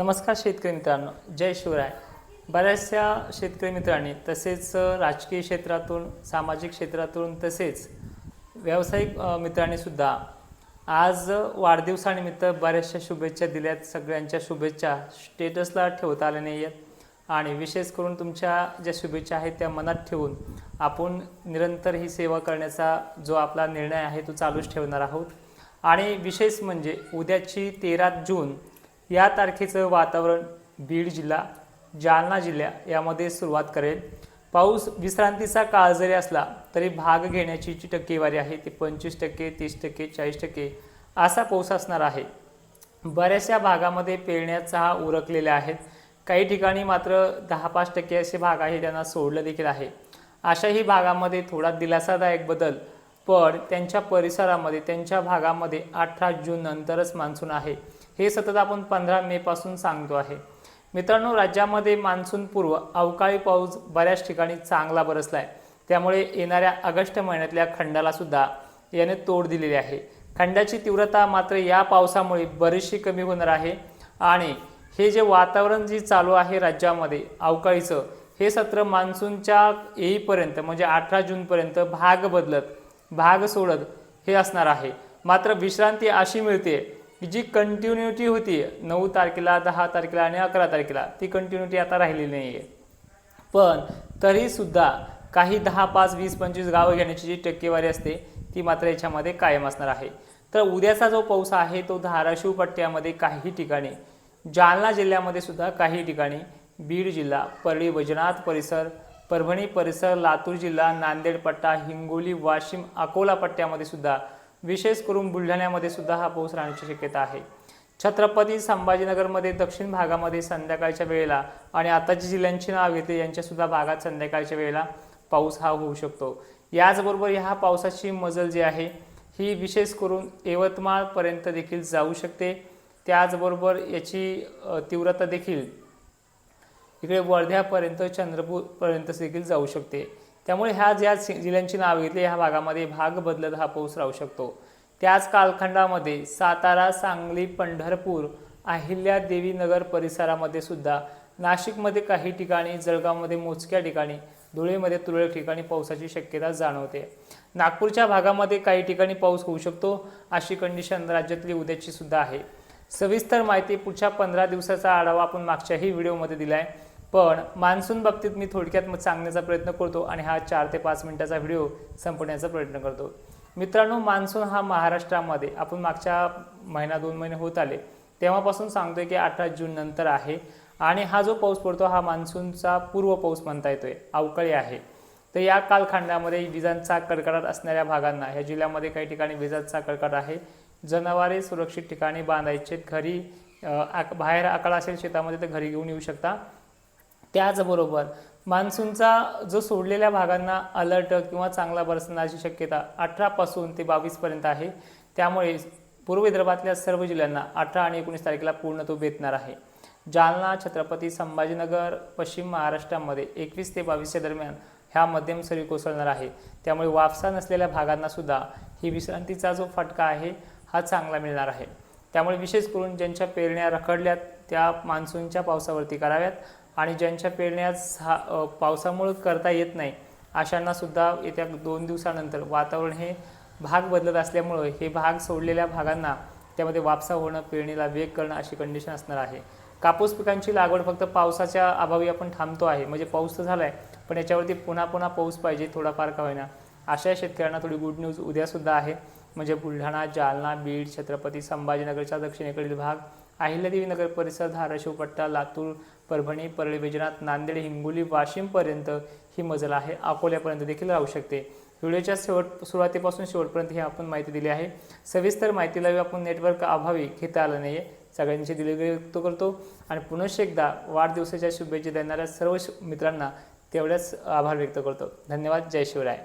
नमस्कार शेतकरी मित्रांनो जय शिवराय. बऱ्याचशा शेतकरी मित्रांनी तसेच राजकीय क्षेत्रातून सामाजिक क्षेत्रातून तसेच व्यावसायिक मित्रांनीसुद्धा आज वाढदिवसानिमित्त बऱ्याचशा शुभेच्छा दिल्यात. सगळ्यांच्या शुभेच्छा स्टेटसला ठेवता आल्या नाही आहेत आणि विशेष करून तुमच्या ज्या शुभेच्छा आहेत त्या मनात ठेवून आपण निरंतर ही सेवा करण्याचा जो आपला निर्णय आहे तो चालूच ठेवणार आहोत. आणि विशेष म्हणजे उद्याची तेरा जून या तारखेचं वातावरण बीड जिल्हा जालना जिल्हा यामध्ये सुरुवात करेल. पाऊस विश्रांतीचा काळ जरी असला तरी भाग घेण्याची जी टक्केवारी आहे ती पंचवीस टक्के तीस टक्के चाळीस टक्के असा पाऊस असणार आहे. बऱ्याचशा भागामध्ये पेरण्याचा हा उरकलेल्या आहेत. काही ठिकाणी मात्र दहा पाच टक्के असे भाग आहे त्यांना सोडलं देखील आहे. अशाही भागामध्ये थोडा दिलासादायक बदल पण त्यांच्या परिसरामध्ये त्यांच्या भागामध्ये अठरा जून नंतरच मान्सून आहे. हे सतत आपण पंधरा मेपासून सांगतो आहे. मित्रांनो राज्यामध्ये मान्सून पूर्व अवकाळी पाऊस बऱ्याच ठिकाणी चांगला बरसला आहे त्यामुळे येणाऱ्या ऑगस्ट महिन्यातल्या खंडालासुद्धा याने तोड दिलेली आहे. खंडाची तीव्रता मात्र या पावसामुळे बरीचशी कमी होणार आहे आणि हे जे वातावरण जे चालू आहे राज्यामध्ये अवकाळीचं हे सत्र मान्सूनच्या येईपर्यंत म्हणजे अठरा जूनपर्यंत भाग बदलत भाग सोडत हे असणार आहे. मात्र विश्रांती अशी मिळते की जी कंटिन्युटी होती नऊ तारखेला दहा तारखेला आणि अकरा तारखेला ती कंटिन्युटी आता राहिलेली नाही आहे पण तरीसुद्धा काही दहा पाच वीस पंचवीस गावं घेण्याची जी टक्केवारी असते ती मात्र याच्यामध्ये कायम असणार आहे. तर उद्याचा जो पाऊस आहे तो धाराशिव पट्ट्यामध्ये काही ठिकाणी जालना जिल्ह्यामध्ये सुद्धा काही ठिकाणी बीड जिल्हा परळी वैजनाथ परिसर परभणी परिसर लातूर जिल्हा नांदेड पट्टा हिंगोली वाशिम अकोला पट्ट्यामध्ये सुद्धा विशेष करून बुलढाण्यामध्ये सुद्धा हा पाऊस राहण्याची शक्यता आहे. छत्रपती संभाजीनगरमध्ये दक्षिण भागामध्ये संध्याकाळच्या वेळेला आणि आताची जिल्ह्यांची नाव घेतली यांच्यासुद्धा भागात संध्याकाळच्या वेळेला पाऊस हा होऊ शकतो. याचबरोबर ह्या पावसाची मजल जी आहे ही विशेष करून यवतमाळपर्यंत देखील जाऊ शकते. त्याचबरोबर याची तीव्रता देखील इकडे वर्ध्यापर्यंत चंद्रपूरपर्यंत देखील जाऊ शकते. त्यामुळे ह्या ज्या जिल्ह्यांची नाव घेतली ह्या भागामध्ये भाग बदलत हा पाऊस राहू शकतो. त्याच कालखंडामध्ये सातारा सांगली पंढरपूर अहिल्या नगर परिसरामध्ये सुद्धा नाशिकमध्ये काही ठिकाणी जळगावमध्ये मोजक्या ठिकाणी धुळेमध्ये तुरळक ठिकाणी पावसाची शक्यता जाणवते. नागपूरच्या भागामध्ये काही ठिकाणी पाऊस होऊ शकतो अशी कंडिशन राज्यातली उद्याची सुद्धा आहे. सविस्तर माहिती पुढच्या पंधरा दिवसाचा आढावा आपण मागच्याही व्हिडिओमध्ये दिला आहे पण मान्सून बाबतीत मी थोडक्यात मग सांगण्याचा प्रयत्न करतो आणि हा चार ते पाच मिनिटाचा व्हिडिओ संपवण्याचा प्रयत्न करतो. मित्रांनो मान्सून हा महाराष्ट्रामध्ये आपण मागच्या महिना दोन महिने होत आले तेव्हापासून सांगतोय की अठरा जून नंतर आहे आणि हा जो पाऊस पडतो हा मान्सूनचा पूर्व पाऊस म्हणता येतोय अवकाळी आहे. तर या कालखंडामध्ये विजांचा कडकडाट असणाऱ्या भागांना ह्या जिल्ह्यामध्ये काही ठिकाणी विजांचा कडकडाट आहे. जनावरे सुरक्षित ठिकाणी बांधायचे घरी आक- बाहेर आकाळ असेल शेतामध्ये तर घरी घेऊन येऊ शकता. त्याचबरोबर मान्सूनचा जो सोडलेल्या भागांना अलर्ट किंवा चांगला बरसण्याची शक्यता अठरापासून ते बावीसपर्यंत आहे. त्यामुळे पूर्व विदर्भातल्या सर्व जिल्ह्यांना अठरा आणि एकोणीस तारखेला पूर्ण तो बेतणार आहे. जालना छत्रपती संभाजीनगर पश्चिम महाराष्ट्रामध्ये एकवीस ते बावीसच्या दरम्यान ह्या मध्यम सरी कोसळणार आहे. त्यामुळे वापसा नसलेल्या भागांना सुद्धा ही विश्रांतीचा जो फटका आहे हा चांगला मिळणार आहे. त्यामुळे विशेष करून ज्यांच्या पेरण्या रखडल्यात त्या मान्सूनच्या पावसावरती कराव्यात. आणि ज्यांच्या पेरण्या झा पावसामुळं करता येत नाही अशांनासुद्धा येत्या दोन दिवसानंतर वातावरण हे भाग बदलत असल्यामुळं हे भाग सोडलेल्या भागांना त्यामध्ये वापसा होणं पेरणीला वेग करणं अशी कंडिशन असणार आहे. कापूस पिकांची लागवड फक्त पावसाच्या अभावी आपण थांबतो आहे. म्हणजे पाऊस तर झाला आहे पण याच्यावरती पुन्हा पुन्हा पाऊस पाहिजे थोडाफार का होईना. अशा शेतकऱ्यांना थोडी गुड न्यूज उद्यासुद्धा आहे. म्हणजे बुलढाणा जालना बीड छत्रपती संभाजीनगरचा दक्षिणेकडील भाग अहिल्यादेवी नगर परिसर धाराशिव पट्टा लातूर परभणी परळी वैजनाथ नांदेड हिंगोली वाशिमपर्यंत ही मजल आहे. अकोल्यापर्यंत देखील राहू शकते. व्हिडिओच्या शेवट सुरुवातीपासून शेवटपर्यंत ही आपण माहिती दिली आहे. सविस्तर माहितीला आपण नेटवर्क अभावी घेता आलं नाही आहे सगळ्यांची दिलगिरी व्यक्त करतो. आणि पुनश्च एकदा वाढदिवसाच्या शुभेच्छा देणाऱ्या सर्व मित्रांना तेवढ्याच आभार व्यक्त करतो. धन्यवाद. जय शिवराय.